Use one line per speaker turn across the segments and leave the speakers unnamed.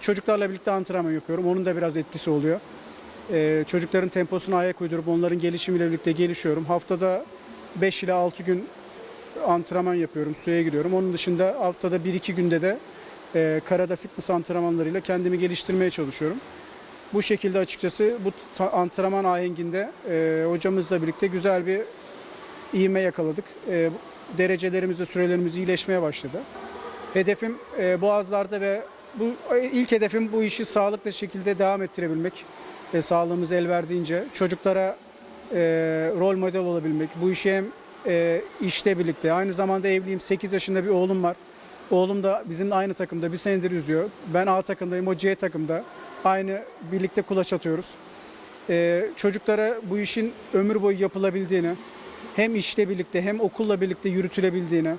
çocuklarla birlikte antrenman yapıyorum. Onun da biraz etkisi oluyor. E, çocukların temposuna ayak uydurup onların gelişimiyle birlikte gelişiyorum. Haftada 5 ile 6 gün antrenman yapıyorum, suya giriyorum. Onun dışında haftada 1-2 günde de e, karada fitness antrenmanlarıyla kendimi geliştirmeye çalışıyorum. Bu şekilde açıkçası bu antrenman ahenginde e, hocamızla birlikte güzel bir ivme yakaladık. E, derecelerimiz ve sürelerimiz iyileşmeye başladı. Hedefim e, Boğazlar'da ve bu ilk hedefim bu işi sağlıklı şekilde devam ettirebilmek. E, sağlığımız el verdiğince çocuklara e, rol model olabilmek. Bu işi hem e, işte birlikte aynı zamanda evliyim 8 yaşında bir oğlum var. Oğlum da bizimle aynı takımda bir senedir yüzüyor. Ben A takımdayım o C takımda. Aynı birlikte kulaç atıyoruz. E, çocuklara bu işin ömür boyu yapılabildiğini hem işle birlikte hem okulla birlikte yürütülebildiğini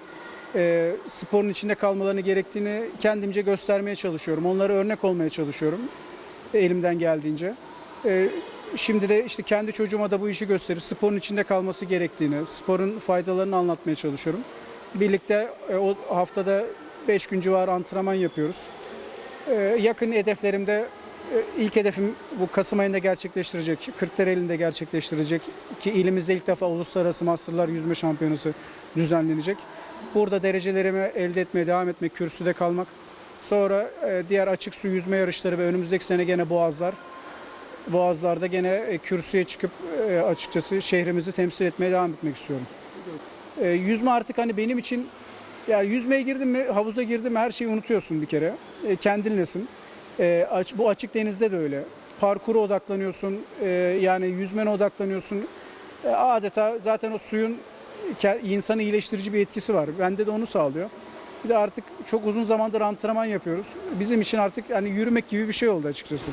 e, sporun içinde kalmalarını gerektiğini kendimce göstermeye çalışıyorum. Onlara örnek olmaya çalışıyorum elimden geldiğince. E, şimdi de işte kendi çocuğuma da bu işi gösterip sporun içinde kalması gerektiğini, sporun faydalarını anlatmaya çalışıyorum. Birlikte e, o haftada 5 gün civarı antrenman yapıyoruz. E, yakın hedeflerimde e, ilk hedefim bu Kasım ayında gerçekleştirecek, Kırklareli'nde gerçekleştirecek ki ilimizde ilk defa uluslararası masterlar yüzme şampiyonası düzenlenecek. Burada derecelerimi elde etmeye devam etmek, kürsüde kalmak. Sonra e, diğer açık su yüzme yarışları ve önümüzdeki sene gene Boğazlar. Boğazlarda gene e, kürsüye çıkıp e, açıkçası şehrimizi temsil etmeye devam etmek istiyorum. Yüzme artık hani benim için ya yüzmeye girdim mi, havuza girdim mi her şeyi unutuyorsun bir kere. Kendinlesin. E, bu açık denizde de öyle. Parkura odaklanıyorsun, e, yani yüzmene odaklanıyorsun. E, adeta zaten o suyun insanı iyileştirici bir etkisi var. Bende de onu sağlıyor. Bir de artık çok uzun zamandır antrenman yapıyoruz. Bizim için artık hani yürümek gibi bir şey oldu açıkçası.